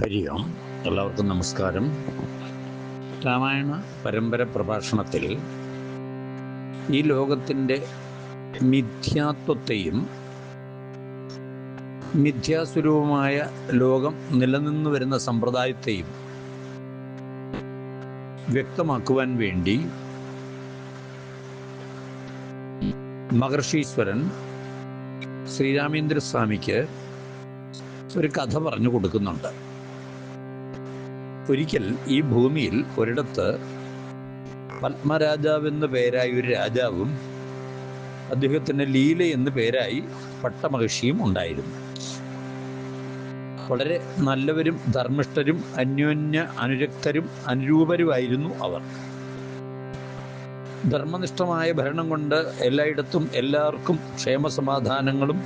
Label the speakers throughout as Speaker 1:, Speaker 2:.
Speaker 1: ഹരി ഓം എല്ലാവർക്കും നമസ്കാരം. രാമായണ പരമ്പര പ്രഭാഷണത്തിൽ ഈ ലോകത്തിന്റെ മിഥ്യാത്വത്തെയും മിഥ്യാസ്വരൂപമായ ലോകം നിലനിന്നു വരുന്ന സമ്പ്രദായത്തെയും വ്യക്തമാക്കുവാൻ വേണ്ടി മഹർഷീശ്വരൻ ശ്രീരാമേന്ദ്രസ്വാമിക്ക് ഒരു കഥ പറഞ്ഞു കൊടുക്കുന്നുണ്ട്. ഒരിക്കൽ ഈ ഭൂമിയിൽ ഒരിടത്ത് പത്മരാജാവ് എന്ന പേരായ ഒരു രാജാവും അദ്ദേഹത്തിന് ലീല എന്ന് പേരായി പട്ടമഹർഷിയും ഉണ്ടായിരുന്നു. വളരെ നല്ലവരും ധർമ്മിഷ്ഠരും അന്യോന്യ അനുരക്തരും അനുരൂപരുമായിരുന്നു അവർ. ധർമ്മനിഷ്ഠമായ ഭരണം കൊണ്ട് എല്ലായിടത്തും എല്ലാവർക്കും ക്ഷേമസമാധാനങ്ങളും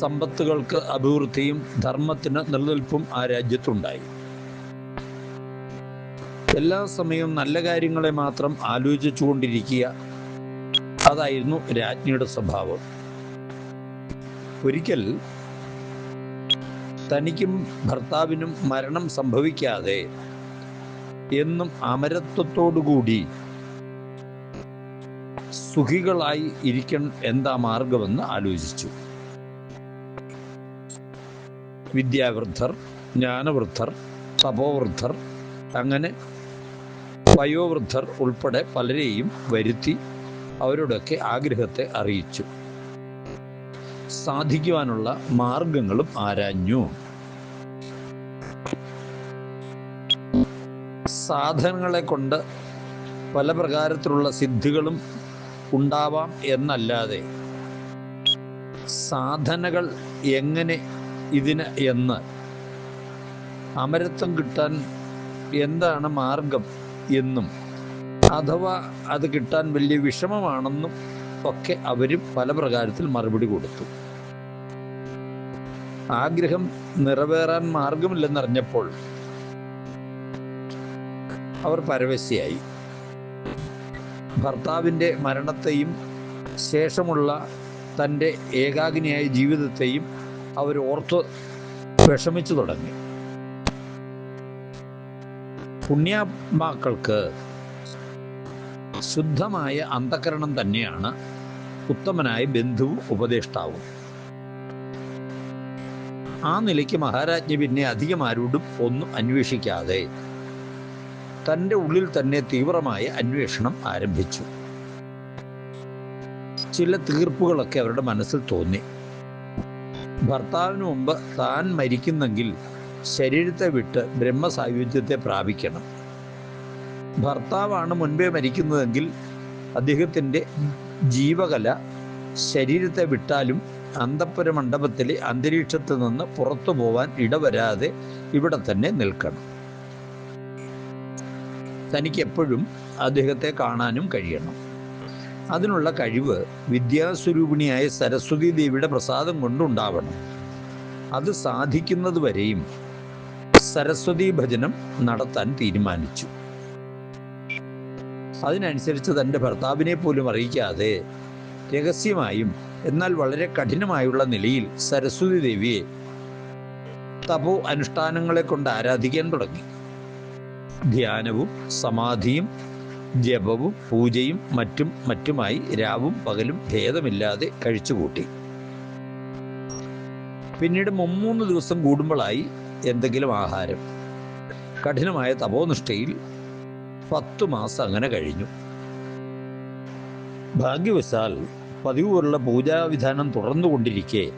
Speaker 1: സമ്പത്തുകൾക്ക് അഭിവൃദ്ധിയും ധർമ്മത്തിന് നിലനിൽപ്പും ആ രാജ്യത്തുണ്ടായി. എല്ലാ സമയവും നല്ല കാര്യങ്ങളെ മാത്രം ആലോചിച്ചുകൊണ്ടിരിക്കുക. അതായിരുന്നു രാജ്ഞിയുടെ സ്വഭാവം. ഒരിക്കൽ തനിക്കും ഭർത്താവിനും മരണം സംഭവിക്കാതെ എന്നും അമരത്വത്തോടുകൂടി സുഖികളായി ഇരിക്കണം എന്താ മാർഗമെന്ന് ആലോചിച്ചു. വിദ്യാവൃദ്ധർ ജ്ഞാനവൃദ്ധർ തപോവൃദ്ധർ അങ്ങനെ വയോവൃദ്ധർ ഉൾപ്പെടെ പലരെയും വരുത്തി അവരോടൊക്കെ ആഗ്രഹത്തെ അറിയിച്ചു. സാധിക്കുവാനുള്ള മാർഗങ്ങളും ആരാഞ്ഞു. സാധനങ്ങളെ കൊണ്ട് പല പ്രകാരത്തിലുള്ള സിദ്ധികളും ഉണ്ടാവാം എന്നല്ലാതെ സാധനകൾ എങ്ങനെ ഇതിന് എന്ന്. അമരത്വം കിട്ടാൻ എന്താണ് മാർഗം? എന്നും. അഥവാ അത് കിട്ടാൻ വലിയ വിഷമമാണെന്നും ഒക്കെ അവരും പല പ്രകാരത്തിൽ മറുപടി കൊടുത്തു. ആഗ്രഹം നിറവേറാൻ മാർഗമില്ലെന്നറിഞ്ഞപ്പോൾ അവർ പരവശയായി. ഭർത്താവിന്റെ മരണത്തെയും ശേഷമുള്ള തന്റെ ഏകാഗ്നിയായ ജീവിതത്തെയും അവർ ഓർത്ത് വിഷമിച്ചു തുടങ്ങി. പുണ്യാത്മാക്കൾക്ക് ശുദ്ധമായ അന്ധകരണം തന്നെയാണ് ഉത്തമനായ ബന്ധു ഉപദേഷ്ടാവും. ആ നിലയ്ക്ക് മഹാരാജ്ഞി പിന്നെ അധികം ആരോടും ഒന്നും അന്വേഷിക്കാതെ തന്റെ ഉള്ളിൽ തന്നെ തീവ്രമായ അന്വേഷണം ആരംഭിച്ചു. ചില തീർപ്പുകളൊക്കെ അവരുടെ മനസ്സിൽ തോന്നി. ഭർത്താവിന് മുമ്പ് താൻ മരിക്കുന്നെങ്കിൽ ശരീരത്തെ വിട്ട് ബ്രഹ്മസായുജ്യത്തെ പ്രാപിക്കണം. ഭർത്താവാണ് മുൻപേ മരിക്കുന്നതെങ്കിൽ അദ്ദേഹത്തിന്റെ ജീവകല ശരീരത്തെ വിട്ടാലും അന്തപ്പുര മണ്ഡപത്തിലെ അന്തരീക്ഷത്തിൽ നിന്ന് പുറത്തു പോവാൻ ഇടവരാതെ ഇവിടെ തന്നെ നിൽക്കണം. തനിക്ക് എപ്പോഴും അദ്ദേഹത്തെ കാണാനും കഴിയണം. അതിനുള്ള കഴിവ് വിദ്യാസ്വരൂപിണിയായ സരസ്വതി ദേവിയുടെ പ്രസാദം കൊണ്ടുണ്ടാവണം. അത് സാധിക്കുന്നത് വരെയും സരസ്വതി ഭജനം നടത്താൻ തീരുമാനിച്ചു. അതിനനുസരിച്ച് തന്റെ ഭർത്താവിനെ പോലും അറിയിക്കാതെ രഹസ്യമായും എന്നാൽ വളരെ കഠിനമായുള്ള നിലയിൽ സരസ്വതി ദേവിയെ തപോ അനുഷ്ഠാനങ്ങളെ കൊണ്ട് ആരാധിക്കാൻ തുടങ്ങി. ധ്യാനവും സമാധിയും ജപവും പൂജയും മറ്റും മറ്റുമായി രാവും പകലും ഭേദമില്ലാതെ കഴിച്ചുകൂട്ടി. പിന്നീട് മുമ്മൂന്ന് ദിവസം കൂടുമ്പോഴായി എന്തെങ്കിലും ആഹാരം. കഠിനമായ തപോനിഷ്ഠയിൽ പത്തു മാസം അങ്ങനെ കഴിഞ്ഞു. ഭാഗ്യവശാൽ പതിവ് പോലുള്ള പൂജാവിധാനം തുടർന്നുകൊണ്ടിരിക്കെ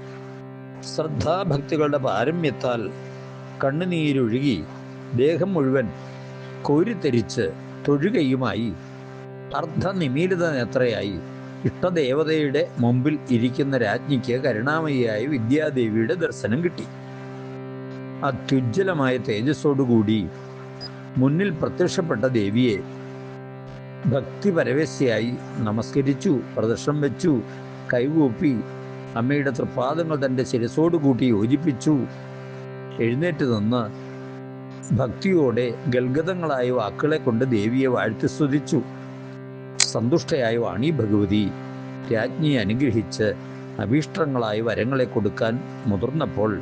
Speaker 1: ശ്രദ്ധാഭക്തികളുടെ പാരമ്യത്താൽ കണ്ണുനീരൊഴുകി ദേഹം മുഴുവൻ കോരിത്തെരിച്ച് തൊഴുകയുമായി അർദ്ധനിമീലിത നേത്രയായി ഇഷ്ടദേവതയുടെ മുമ്പിൽ ഇരിക്കുന്ന രാജ്ഞിക്ക് കരുണാമയിയായ വിദ്യാദേവിയുടെ ദർശനം കിട്ടി. അത്യുജ്വലമായ തേജസ്സോടുകൂടി മുന്നിൽ പ്രത്യക്ഷപ്പെട്ട ദേവിയെ ഭക്തി പരവശയായി നമസ്കരിച്ചു പ്രദർശനം വെച്ചു കൈകൂപ്പി അമ്മയുടെ തൃപ്പാദങ്ങൾ തന്റെ ശിരസോട് കൂട്ടി യോജിപ്പിച്ചു. എഴുന്നേറ്റ് നിന്ന് ഭക്തിയോടെ ഗൽഗതങ്ങളായ വാക്കുകളെ കൊണ്ട് ദേവിയെ വാഴ്ത്തി സ്തുതിച്ചു. സന്തുഷ്ടയായ വാണി ഭഗവതി രാജ്ഞിയെ അനുഗ്രഹിച്ച് അഭീഷ്ടങ്ങളായ വരങ്ങളെ കൊടുക്കാൻ മുതിർന്നപ്പോൾ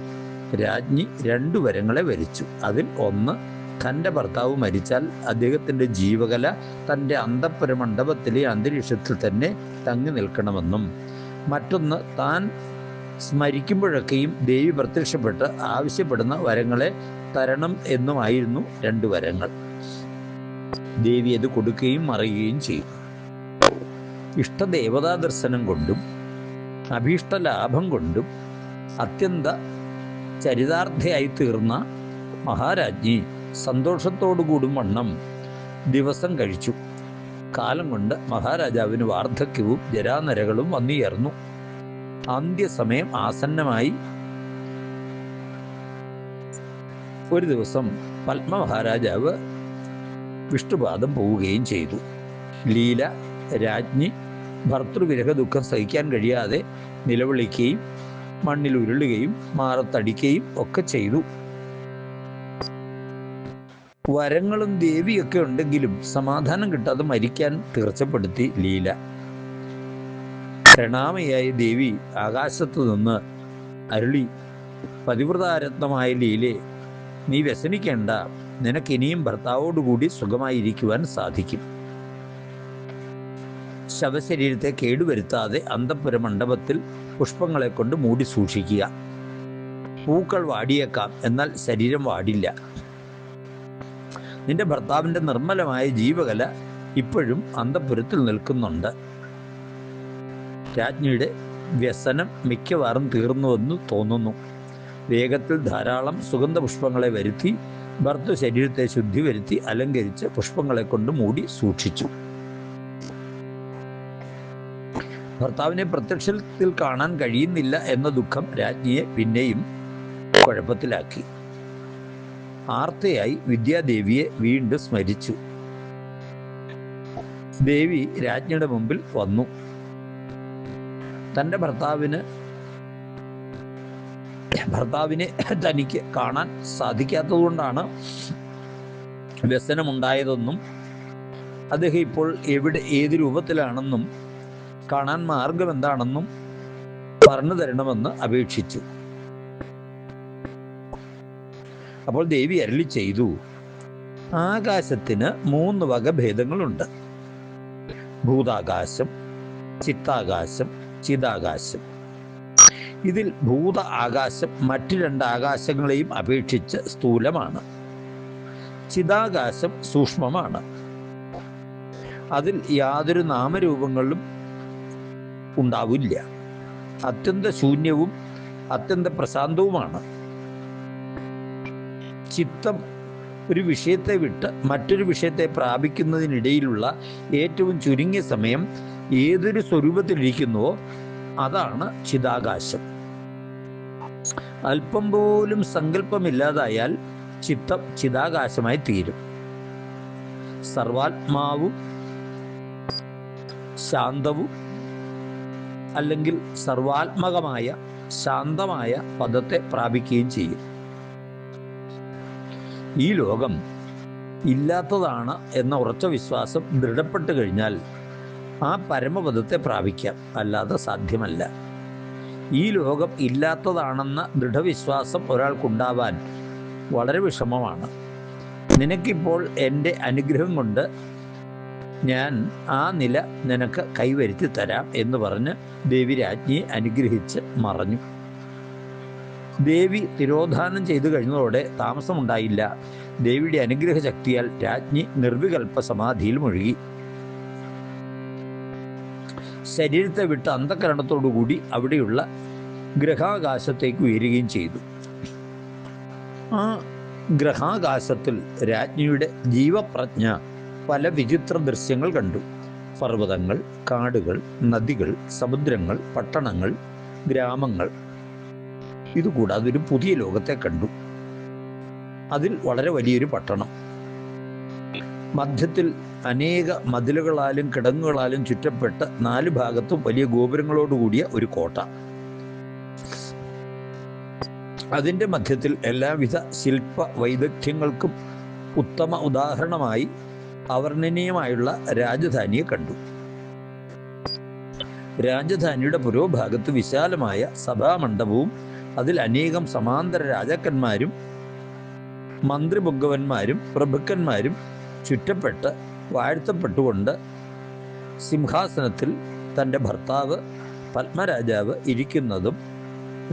Speaker 1: രാജ്ഞി രണ്ടു വരങ്ങളെ വരിച്ചു. അതിൽ ഒന്ന് തന്റെ ഭർത്താവ് മരിച്ചാൽ അദ്ദേഹത്തിന്റെ ജീവകല തന്റെ അന്തപ്പുര മണ്ഡപത്തിലെ അന്തരീക്ഷത്തിൽ തന്നെ തങ്ങി നിൽക്കണമെന്നും മറ്റൊന്ന് താൻ സ്മരിക്കുമ്പോഴൊക്കെയും ദേവി പ്രത്യക്ഷപ്പെട്ട് ആവശ്യപ്പെടുന്ന വരങ്ങളെ തരണം എന്നുമായിരുന്നു രണ്ട് വരങ്ങൾ. ദേവി അത് കൊടുക്കുകയും മറയുകയും ചെയ്യും ഇഷ്ടദേവതാ ദർശനം കൊണ്ടും അഭീഷ്ട ലാഭം കൊണ്ടും അത്യന്ത ചരിതാർത്ഥയായി തീർന്ന മഹാരാജ്ഞി സന്തോഷത്തോടുകൂടും വണ്ണം ദിവസം കഴിച്ചു. കാലം കൊണ്ട് മഹാരാജാവിന് വാർദ്ധക്യവും ജരാനരകളും വന്നുയർന്നു. അന്ത്യസമയം ആസന്നമായി. ഒരു ദിവസം പത്മ മഹാരാജാവ് വിഷ്ണുപാദം പോവുകയും ചെയ്തു. ലീല രാജ്ഞി ഭർത്തൃവിരഹ ദുഃഖം സഹിക്കാൻ കഴിയാതെ നിലവിളിക്കുകയും മണ്ണിൽ ഉരുളുകയും മാറത്തടിക്കുകയും ഒക്കെ ചെയ്തു. വരങ്ങളും ദേവിയൊക്കെ ഉണ്ടെങ്കിലും സമാധാനം കിട്ടാതെ മരിക്കാൻ തീർച്ചപ്പെടുത്തി ലീല. പ്രണാമയായ ദേവി ആകാശത്തു നിന്ന് അരുളി പതിവ്രതാരത്നമായ ലീലെ നീ വ്യസനിക്കേണ്ട. നിനക്കിനിയും ഭർത്താവോടുകൂടി സുഖമായിരിക്കുവാൻ സാധിക്കും. ശവശരീരത്തെ കേടുവരുത്താതെ അന്തപ്പുര മണ്ഡപത്തിൽ പുഷ്പങ്ങളെ കൊണ്ട് മൂടി സൂക്ഷിക്കുക. പൂക്കൾ വാടിയേക്കാം എന്നാൽ ശരീരം വാടില്ല. നിന്റെ ഭർത്താവിന്റെ നിർമ്മലമായ ജീവകല ഇപ്പോഴും അന്തപുരത്തിൽ നിൽക്കുന്നുണ്ട്. രാജ്ഞിയുടെ വ്യസനം മിക്കവാറും തീർന്നുവെന്ന് തോന്നുന്നു. വേഗത്തിൽ ധാരാളം സുഗന്ധ പുഷ്പങ്ങളെ വരുത്തി ഭർത്തു ശരീരത്തെ ശുദ്ധി വരുത്തി അലങ്കരിച്ച് പുഷ്പങ്ങളെ കൊണ്ട് മൂടി സൂക്ഷിച്ചു. ഭർത്താവിനെ പ്രത്യക്ഷത്തിൽ കാണാൻ കഴിയുന്നില്ല എന്ന ദുഃഖം രാജ്ഞിയെ പിന്നെയും കുഴപ്പത്തിലാക്കി. ആർത്തയായി വിദ്യാദേവിയെ വീണ്ടും സ്മരിച്ചു. ദേവി രാജ്ഞിയുടെ മുമ്പിൽ വന്നു. തന്റെ ഭർത്താവിന് ഭർത്താവിനെ തനിക്ക് കാണാൻ സാധിക്കാത്തതുകൊണ്ടാണ് വ്യസനമുണ്ടായതെന്നും അദ്ദേഹം ഇപ്പോൾ എവിടെ ഏത് രൂപത്തിലാണെന്നും കാണാൻ മാർഗം എന്താണെന്നും പറഞ്ഞു തരണമെന്ന് അപേക്ഷിച്ചു. അപ്പോൾ ദേവി അരളി ചെയ്തു ആകാശത്തിന് മൂന്ന് വക ഭേദങ്ങളുണ്ട്. ഭൂതാകാശം ചിത്താകാശം ചിതാകാശം. ഇതിൽ ഭൂത ആകാശം മറ്റു രണ്ട് ആകാശങ്ങളെയും അപേക്ഷിച്ച് സ്ഥൂലമാണ്. ചിതാകാശം സൂക്ഷ്മമാണ്. അതിൽ യാതൊരു നാമരൂപങ്ങളും ഉണ്ടാവില്ല. അത്യന്ത ശൂന്യവും അത്യന്ത പ്രശാന്തവുമാണ്. ചിത്തം ഒരു വിഷയത്തെ വിട്ട് മറ്റൊരു വിഷയത്തെ പ്രാപിക്കുന്നതിനിടയിലുള്ള ഏറ്റവും ചുരുങ്ങിയ സമയം ഏതൊരു സ്വരൂപത്തിലിരിക്കുന്നുവോ അതാണ് ചിതാകാശം. അല്പം പോലും സങ്കല്പമില്ലാതായാൽ ചിത്തം ചിതാകാശമായി തീരും. സർവാത്മാവും ശാന്തവും അല്ലെങ്കിൽ സർവാത്മകമായ ശാന്തമായ പദത്തെ പ്രാപിക്കുകയും ചെയ്യും. ഈ ലോകം ഇല്ലാത്തതാണ് എന്ന ഉറച്ച വിശ്വാസം ദൃഢപ്പെട്ടു കഴിഞ്ഞാൽ ആ പരമപദത്തെ പ്രാപിക്കാം. അല്ലാതെ സാധ്യമല്ല. ഈ ലോകം ഇല്ലാത്തതാണെന്ന ദൃഢവിശ്വാസം ഒരാൾക്കുണ്ടാവാൻ വളരെ വിഷമമാണ്. നിനക്കിപ്പോൾ എന്റെ അനുഗ്രഹം കൊണ്ട് ഞാൻ ആ നില നിനക്ക് കൈവരുത്തി തരാം എന്ന് പറഞ്ഞ് ദേവി രാജ്ഞിയെ അനുഗ്രഹിച്ച് മറഞ്ഞു. ദേവി തിരോധാനം ചെയ്തു കഴിഞ്ഞതോടെ താമസമുണ്ടായില്ല. ദേവിയുടെ അനുഗ്രഹ ശക്തിയാൽ രാജ്ഞി നിർവികൽപ്പ സമാധിയിൽ മുഴുകി. ശരീരത്തെ വിട്ട് അന്ധകരണത്തോടുകൂടി അവിടെയുള്ള ഗ്രഹാകാശത്തേക്ക് ഉയരുകയും ചെയ്തു. ആ ഗ്രഹാകാശത്തിൽ രാജ്ഞിയുടെ ജീവപ്രജ്ഞ പല വിചിത്ര ദൃശ്യങ്ങൾ കണ്ടു. പർവതങ്ങൾ കാടുകൾ നദികൾ സമുദ്രങ്ങൾ പട്ടണങ്ങൾ ഗ്രാമങ്ങൾ. ഇതുകൂടാതെ ഒരു പുതിയ ലോകത്തെ കണ്ടു. അതിൽ വളരെ വലിയൊരു പട്ടണം. മധ്യത്തിൽ അനേക മതിലുകളാലും കിടങ്ങുകളാലും ചുറ്റപ്പെട്ട് നാല് ഭാഗത്തും വലിയ ഗോപുരങ്ങളോടുകൂടിയ ഒരു കോട്ട. അതിന്റെ മധ്യത്തിൽ എല്ലാവിധ ശില്പ വൈദഗ്ധ്യങ്ങൾക്കും ഉത്തമ ഉദാഹരണമായി അവർണനീയമായുള്ള രാജധാനിയെ കണ്ടു. രാജധാനിയുടെ പുരോഭാഗത്ത് വിശാലമായ സഭാമണ്ഡപവും അതിൽ അനേകം സമാന്തര രാജാക്കന്മാരും മന്ത്രിപുങ്കവന്മാരും പ്രഭുക്കന്മാരും ചുറ്റപ്പെട്ട് വാഴ്ത്തപ്പെട്ടുകൊണ്ട് സിംഹാസനത്തിൽ തന്റെ ഭർത്താവ് പത്മരാജാവ് ഇരിക്കുന്നതും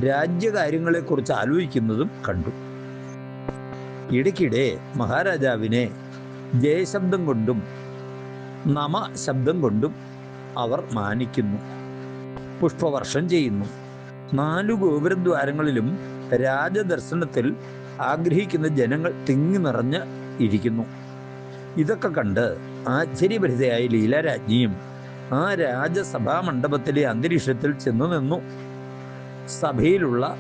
Speaker 1: രാജ്യകാര്യങ്ങളെക്കുറിച്ച് ആലോചിക്കുന്നതും കണ്ടു. ഇടയ്ക്കിടെ മഹാരാജാവിനെ ജയശബ്ദം കൊണ്ടും നമ ശബ്ദം കൊണ്ടും അവർ മാനിക്കുന്നു. പുഷ്പവർഷം ചെയ്യുന്നു. നാലു ഗോപുരദ്വാരങ്ങളിലും രാജദർശനത്തിൽ ആഗ്രഹിക്കുന്ന ജനങ്ങൾ തിങ്ങി നിറഞ്ഞ് ഇരിക്കുന്നു. ഇതൊക്കെ കണ്ട് ആശ്ചര്യഭരിതയായ ലീലാരാജ്ഞിയും ആ രാജസഭാ മണ്ഡപത്തിലെ അന്തരീക്ഷത്തിൽ ചെന്നു നിന്നു സഭയിലുള്ള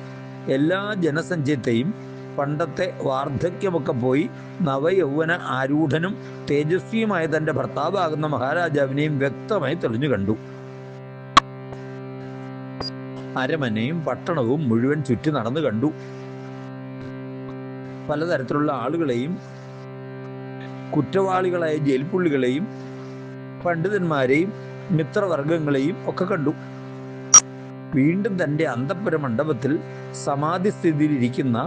Speaker 1: എല്ലാ ജനസഞ്ചയത്തെയും പണ്ടത്തെ വാർദ്ധക്യമൊക്കെ പോയി നവയൗവന ആരൂഢനും തേജസ്വിയുമായ തന്റെ ഭർത്താവാകുന്ന മഹാരാജാവിനെയും വ്യക്തമായി തെളിഞ്ഞു കണ്ടു. അരമനയും പട്ടണവും മുഴുവൻ ചുറ്റി നടന്നു കണ്ടു. പലതരത്തിലുള്ള ആളുകളെയും കുറ്റവാളികളായ ജയിൽപ്പുള്ളികളെയും പണ്ഡിതന്മാരെയും മിത്രവർഗങ്ങളെയും ഒക്കെ കണ്ടു. വീണ്ടും തന്റെ അന്തപ്പുര മണ്ഡപത്തിൽ സമാധിസ്ഥിതിയിലിരിക്കുന്ന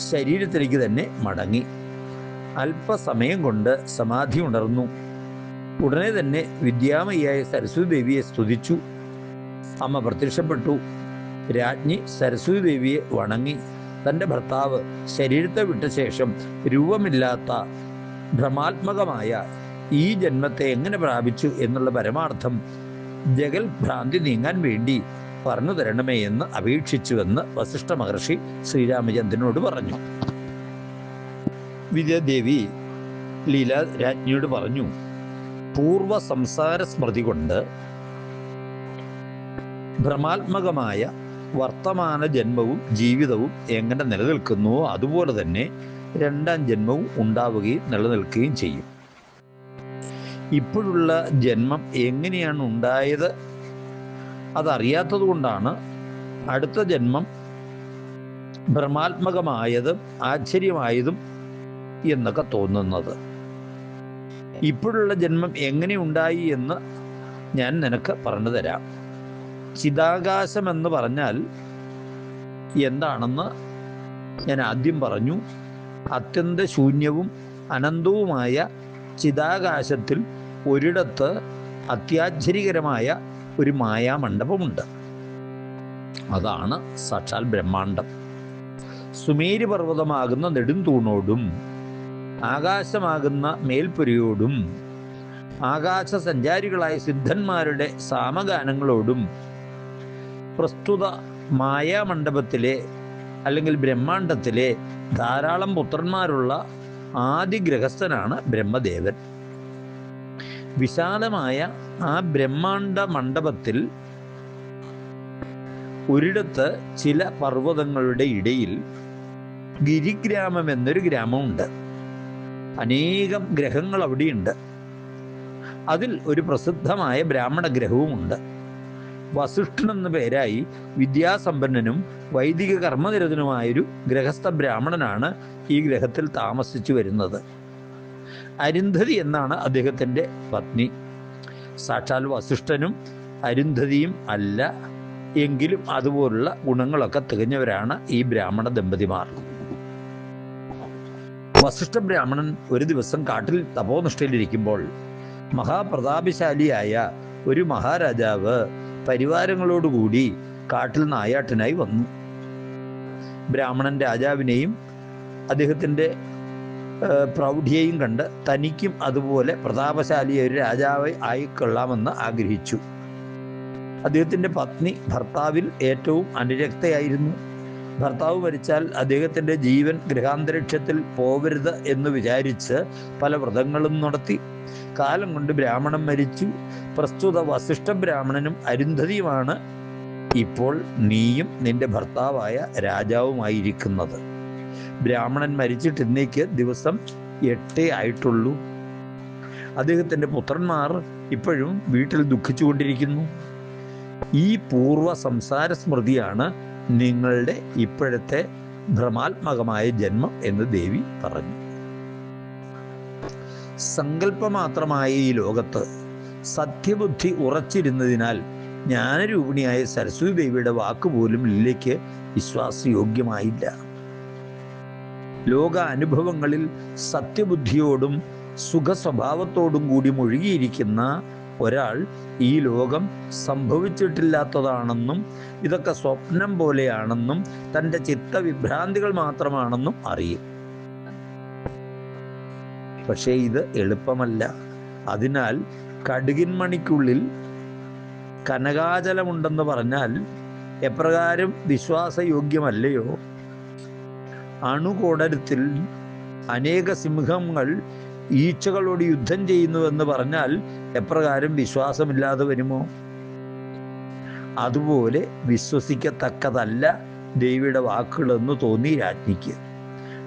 Speaker 1: ശരീരത്തിലേക്ക് തന്നെ മടങ്ങി. അല്പസമയം കൊണ്ട് സമാധി ഉണർന്നു. ഉടനെ തന്നെ വിദ്യാമയായ സരസ്വതി ദേവിയെ സ്തുതിച്ചു. അമ്മ പ്രത്യക്ഷപ്പെട്ടു. രാജ്ഞി സരസ്വതി ദേവിയെ വണങ്ങി. തന്റെ ഭർത്താവ് ശരീരത്തെ വിട്ട ശേഷം രൂപമില്ലാത്ത ഭ്രമാത്മകമായ ഈ ജന്മത്തെ എങ്ങനെ പ്രാപിച്ചു എന്നുള്ള പരമാർത്ഥം ജഗൽ ഭ്രാന്തി നീങ്ങാൻ വേണ്ടി പറഞ്ഞു തരണമേ എന്ന് അപേക്ഷിച്ചുവെന്ന് വസിഷ്ഠ മഹർഷി ശ്രീരാമചന്ദ്രനോട് പറഞ്ഞു. വിദ്യാദേവി ലീല രാജ്ഞിയോട് പറഞ്ഞു പൂർവ സംസാര സ്മൃതി കൊണ്ട് ഭ്രമാത്മകമായ വർത്തമാന ജന്മവും ജീവിതവും എങ്ങനെ നിലനിൽക്കുന്നുവോ അതുപോലെ തന്നെ രണ്ടാം ജന്മവും ഉണ്ടാവുകയും നിലനിൽക്കുകയും ചെയ്യും. ഇപ്പോഴുള്ള ജന്മം എങ്ങനെയാണ് ഉണ്ടായത് അതറിയാത്തത് കൊണ്ടാണ് അടുത്ത ജന്മം ഭ്രമാത്മകമായതും ആശ്ചര്യമായതും എന്നൊക്കെ തോന്നുന്നത്. ഇപ്പോഴുള്ള ജന്മം എങ്ങനെ ഉണ്ടായി എന്ന് ഞാൻ നിനക്ക് പറഞ്ഞു തരാം. ചിതാകാശം എന്ന് പറഞ്ഞാൽ എന്താണെന്ന് ഞാൻ ആദ്യം പറഞ്ഞു. അത്യന്ത ശൂന്യവും അനന്തവുമായ ചിതാകാശത്തിൽ ഒരിടത്ത് അത്യാശ്ചര്യകരമായ ഒരു മായാമണ്ഡപമുണ്ട്. അതാണ് സാക്ഷാൽ ബ്രഹ്മാണ്ടം. സുമേരി പർവതമാകുന്ന നെടുംതൂണോടും ആകാശമാകുന്ന മേൽപ്പുരയോടും ആകാശ സഞ്ചാരികളായ സിദ്ധന്മാരുടെ സാമഗാനങ്ങളോടും പ്രസ്തുത മായാമണ്ഡപത്തിലെ അല്ലെങ്കിൽ ബ്രഹ്മാണ്ടത്തിലെ ധാരാളം പുത്രന്മാരുള്ള ആദിഗ്രഹസ്ഥനാണ് ബ്രഹ്മദേവൻ. വിശാലമായ ആ ബ്രഹ്മാണ്ട മണ്ഡപത്തിൽ ഒരിടത്ത് ചില പർവതങ്ങളുടെ ഇടയിൽ ഗിരിഗ്രാമം എന്നൊരു ഗ്രാമമുണ്ട്. അനേകം ഗ്രഹങ്ങൾ അവിടെയുണ്ട്. അതിൽ ഒരു പ്രസിദ്ധമായ ബ്രാഹ്മണ ഗ്രഹവുമുണ്ട്. വസിഷ്ഠൻ എന്ന പേരായി വിദ്യാസമ്പന്നനും വൈദിക കർമ്മനിരതനുമായൊരു ഗ്രഹസ്ഥ ബ്രാഹ്മണനാണ് ഈ ഗ്രഹത്തിൽ താമസിച്ചു വരുന്നത്. അരുന്ധതി എന്നാണ് അദ്ദേഹത്തിന്റെ പത്നി. സാക്ഷാൽ വസിഷ്ഠനും അരുന്ധതിയും അല്ല എങ്കിലും അതുപോലുള്ള ഗുണങ്ങളൊക്കെ തികഞ്ഞവരാണ് ഈ ബ്രാഹ്മണ ദമ്പതിമാർ. വസിഷ്ഠ ബ്രാഹ്മണൻ ഒരു ദിവസം കാട്ടിൽ തപോനിഷ്ഠയിലിരിക്കുമ്പോൾ മഹാപ്രതാപശാലിയായ ഒരു മഹാരാജാവ് പരിവാരങ്ങളോടുകൂടി കാട്ടിൽ നായാട്ടിനായി വന്നു. ബ്രാഹ്മണൻ രാജാവിനെയും അദ്ദേഹത്തിന്റെ പ്രൗഢിയെയും കണ്ട് തനിക്കും അതുപോലെ പ്രതാപശാലിയായ ഒരു രാജാവ് ആയിക്കൊള്ളാമെന്ന് ആഗ്രഹിച്ചു. അദ്ദേഹത്തിന്റെ പത്നി ഭർത്താവിൽ ഏറ്റവും അനുരക്തയായിരുന്നു. ഭർത്താവ് മരിച്ചാൽ അദ്ദേഹത്തിന്റെ ജീവൻ ഗൃഹാന്തരീക്ഷത്തിൽ പോവരുത് എന്ന് വിചാരിച്ച് പല വ്രതങ്ങളും നടത്തി. കാലം കൊണ്ട് ബ്രാഹ്മണൻ മരിച്ചു. പ്രസ്തുത വസിഷ്ഠ ബ്രാഹ്മണനും അരുന്ധതിയുമാണ് ഇപ്പോൾ നീയും നിന്റെ ഭർത്താവായ രാജാവുമായിരിക്കുന്നത്. ബ്രാഹ്മണൻ മരിച്ചിട്ട് ഇന്നേക്ക് ദിവസം എട്ടേ ആയിട്ടുള്ളൂ. അദ്ദേഹത്തിന്റെ പുത്രന്മാർ ഇപ്പോഴും വീട്ടിൽ ദുഃഖിച്ചുകൊണ്ടിരിക്കുന്നു. ഈ പൂർവ സംസാര സ്മൃതിയാണ് നിങ്ങളുടെ ഇപ്പോഴത്തെ ഭ്രമാത്മകമായ ജന്മം എന്ന് ദേവി പറഞ്ഞു. സങ്കല്പമാത്രമായ ഈ ലോകത്ത് സത്യബുദ്ധി ഉറച്ചിരുന്നതിനാൽ ജ്ഞാനരൂപിണിയായ സരസ്വതി ദേവിയുടെ വാക്കുപോലും ലീലയ്ക്ക് വിശ്വാസയോഗ്യമായില്ല. ലോക അനുഭവങ്ങളിൽ സത്യബുദ്ധിയോടും സുഖസ്വഭാവത്തോടും കൂടി മുഴുകിയിരിക്കുന്ന ഒരാൾ ഈ ലോകം സംഭവിച്ചിട്ടില്ലാത്തതാണെന്നും ഇതൊക്കെ സ്വപ്നം പോലെയാണെന്നും തന്റെ ചിത്തവിഭ്രാന്തികൾ മാത്രമാണെന്നും അറിയും. പക്ഷേ ഇത് എളുപ്പമല്ല. അതിനാൽ കടുകിൻ മണിക്കുള്ളിൽ കനകാചലമുണ്ടെന്ന് പറഞ്ഞാൽ എപ്രകാരം വിശ്വാസയോഗ്യമല്ലയോ? അണുകോടരത്തിൽ അനേക സിംഹങ്ങൾ ഈച്ചകളോട് യുദ്ധം ചെയ്യുന്നുവെന്ന് പറഞ്ഞാൽ എപ്രകാരം വിശ്വാസമില്ലാതെ വരുമോ? അതുപോലെ വിശ്വസിക്കത്തക്കതല്ല ദേവിയുടെ വാക്കുകളെന്ന് തോന്നി രാജ്ഞിക്ക്.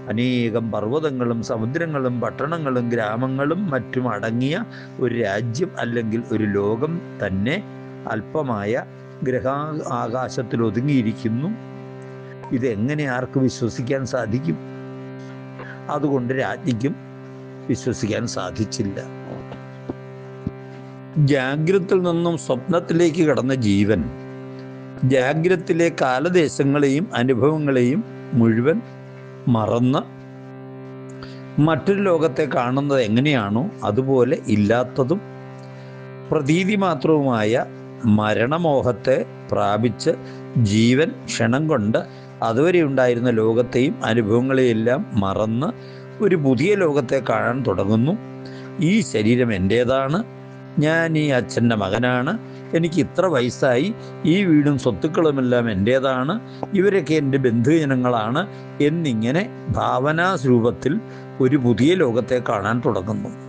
Speaker 1: അനേകം പർവതങ്ങളും സമുദ്രങ്ങളും പട്ടണങ്ങളും ഗ്രാമങ്ങളും മറ്റും അടങ്ങിയ ഒരു രാജ്യം അല്ലെങ്കിൽ ഒരു ലോകം തന്നെ അല്പമായ ഗ്രഹാ ആകാശത്തിൽ ഒതുങ്ങിയിരിക്കുന്നു ഇതെങ്ങനെ ആർക്ക് വിശ്വസിക്കാൻ സാധിക്കും? അതുകൊണ്ട് രാജ്ഞിക്കും വിശ്വസിക്കാൻ സാധിച്ചില്ല. ജാഗ്രത്തിൽ നിന്നും സ്വപ്നത്തിലേക്ക് കടന്ന ജീവൻ ജാഗ്രത്തിലെ കാലദേശങ്ങളെയും അനുഭവങ്ങളെയും മുഴുവൻ മറന്ന് മറ്റൊരു ലോകത്തെ കാണുന്നത് എങ്ങനെയാണോ അതുപോലെ ഇല്ലാത്തതും പ്രതീതി മാത്രവുമായ മരണമോഹത്തെ പ്രാപിച്ച് ജീവൻ ക്ഷണം കൊണ്ട് അതുവരെ ഉണ്ടായിരുന്ന ലോകത്തെയും അനുഭവങ്ങളെയെല്ലാം മറന്ന് ഒരു പുതിയ ലോകത്തെ കാണാൻ തുടങ്ങുന്നു. ഈ ശരീരം എന്റേതാണ് ഞാൻ ഈ അച്ഛന്റെ മകനാണ്. എനിക്ക് ഇത്ര വയസ്സായി. ഈ വീടും സ്വത്തുക്കളുമെല്ലാം എന്റേതാണ് ഇവരൊക്കെ എന്റെ ബന്ധുജനങ്ങളാണ് എന്നിങ്ങനെ ഭാവനാ സ്വരൂപത്തിൽ ഒരു പുതിയ ലോകത്തെ കാണാൻ തുടങ്ങുന്നു.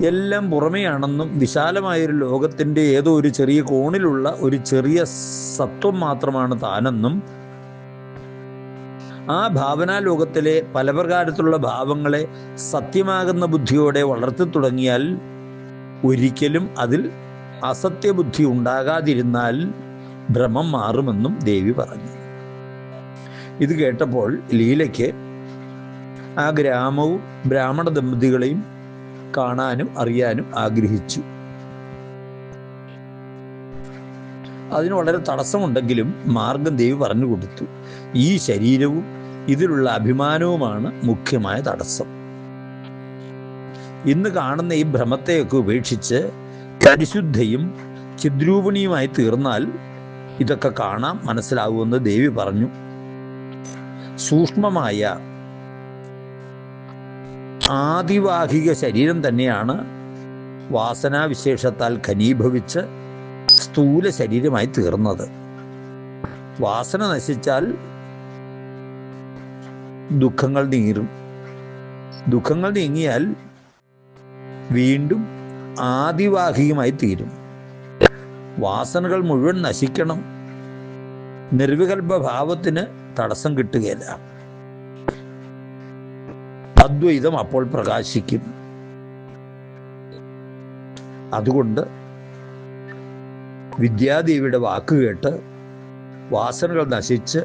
Speaker 1: എല്ലാം പുറമെയാണെന്നും വിശാലമായൊരു ലോകത്തിന്റെ ഏതോ ഒരു ചെറിയ കോണിലുള്ള ഒരു ചെറിയ സത്വം മാത്രമാണ് താനെന്നും ആ ഭാവനാ ലോകത്തിലെ പല പ്രകാരത്തിലുള്ള ഭാവങ്ങളെ സത്യമാകുന്ന ബുദ്ധിയോടെ വളർത്തി തുടങ്ങിയാൽ ഒരിക്കലും അതിൽ അസത്യബുദ്ധി ഉണ്ടാകാതിരുന്നാൽ ഭ്രമം മാറുമെന്നും ദേവി പറഞ്ഞു. ഇത് കേട്ടപ്പോൾ ലീലയ്ക്ക് ആ ഗ്രാമവും ബ്രാഹ്മണ ദമ്പതികളെയും കാണാനും അറിയാനും ആഗ്രഹിച്ചു. അതിന് വളരെ തടസ്സമുണ്ടെങ്കിലും മാർഗം ദേവി പറഞ്ഞു കൊടുത്തു. ഈ ശരീരവും ഇതിലുള്ള അഭിമാനവുമാണ് മുഖ്യമായ തടസ്സം. ഇന്ന് കാണുന്ന ഈ ഭ്രമത്തെയൊക്കെ ഉപേക്ഷിച്ച് പരിശുദ്ധയും ചിദ്രൂപിണിയുമായി തീർന്നാൽ ഇതൊക്കെ കാണാം മനസ്സിലാവുമെന്ന് ദേവി പറഞ്ഞു. സൂക്ഷ്മമായ ആദിവാഹിക ശരീരം തന്നെയാണ് വാസനാവിശേഷത്താൽ ഖനീഭവിച്ച് സ്ഥൂല ശരീരമായി തീർന്നത്. വാസന നശിച്ചാൽ ദുഃഖങ്ങൾ നീറും ദുഃഖങ്ങൾ നീങ്ങിയാൽ വീണ്ടും ആദിവാഹികമായി തീരും. വാസനകൾ മുഴുവൻ നശിക്കണം. നിർവികൽപ ഭാവത്തിന് തടസ്സം കിട്ടുകയില്ല. അദ്വൈതം അപ്പോൾ പ്രകാശിക്കും. അതുകൊണ്ട് വിദ്യാദേവിയുടെ വാക്ക് കേട്ട് വാസനകൾ നശിച്ച്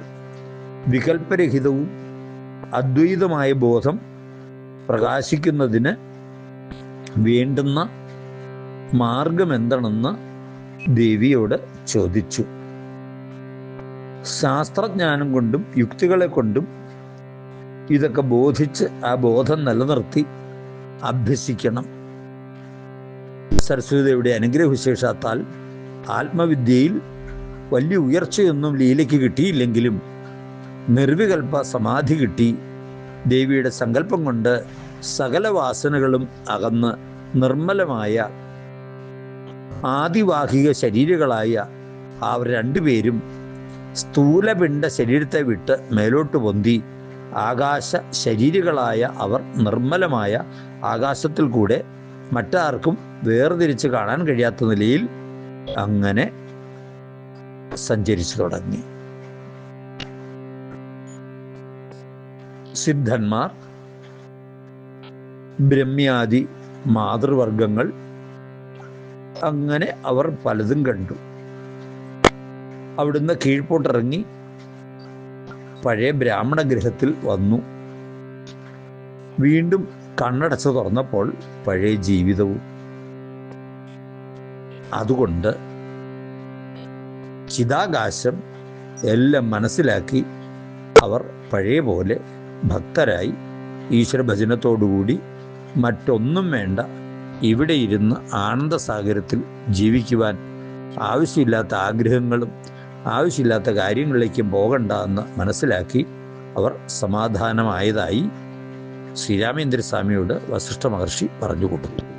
Speaker 1: വികൽപ്പരഹിതവും അദ്വൈതമായ ബോധം പ്രകാശിക്കുന്നതിന് വേണ്ടുന്ന മാർഗം എന്താണെന്ന് ദേവിയോട് ചോദിച്ചു. ശാസ്ത്രജ്ഞാനം കൊണ്ടും യുക്തികളെ കൊണ്ടും ഇതൊക്കെ ബോധിച്ച് ആ ബോധം നിലനിർത്തി അഭ്യസിക്കണം. സരസ്വതിയുടെ അനുഗ്രഹവിശേഷത്താൽ ആത്മവിദ്യയിൽ വലിയ ഉയർച്ചയൊന്നും ലീലയ്ക്ക് കിട്ടിയില്ലെങ്കിലും നിർവികൽപ്പ സമാധി കിട്ടി. ദേവിയുടെ സങ്കല്പം കൊണ്ട് സകല വാസനകളും അകന്ന് നിർമ്മലമായ ആദിവാഹിക ശരീരങ്ങളായ അവർ രണ്ടുപേരും സ്ഥൂലപിണ്ട ശരീരത്തെ വിട്ട് മേലോട്ട് പൊന്തി ആകാശ ശരീരികളായ അവർ നിർമ്മലമായ ആകാശത്തിൽ കൂടെ മറ്റാർക്കും വേർതിരിച്ച് കാണാൻ കഴിയാത്ത നിലയിൽ അങ്ങനെ സഞ്ചരിച്ചു തുടങ്ങി. സിദ്ധന്മാർ ബ്രഹ്മ്യാദി മാതൃവർഗങ്ങൾ അങ്ങനെ അവർ പലതും കണ്ടു. അവിടുന്ന് കീഴ്പോട്ടിറങ്ങി പഴയ ബ്രാഹ്മണ ഗൃഹത്തിൽ വന്നു. വീണ്ടും കണ്ണടച്ച് തുറന്നപ്പോൾ പഴയ ജീവിതവും. അതുകൊണ്ട് ചിതാകാശം എല്ലാം മനസ്സിലാക്കി അവർ പഴയ പോലെ ഭക്തരായി ഈശ്വര ഭജനത്തോടുകൂടി മറ്റൊന്നും വേണ്ട ഇവിടെ ഇരുന്ന് ആനന്ദസാഗരത്തിൽ ജീവിക്കുവാൻ ആവശ്യമില്ലാത്ത ആഗ്രഹങ്ങളും ആവശ്യമില്ലാത്ത കാര്യങ്ങളിലേക്കും പോകണ്ട എന്ന് മനസ്സിലാക്കി അവർ സമാധാനമായതായി ശ്രീരാമേന്ദ്രസ്വാമിയോട് വസിഷ്ഠ മഹർഷി പറഞ്ഞു കൊടുത്തു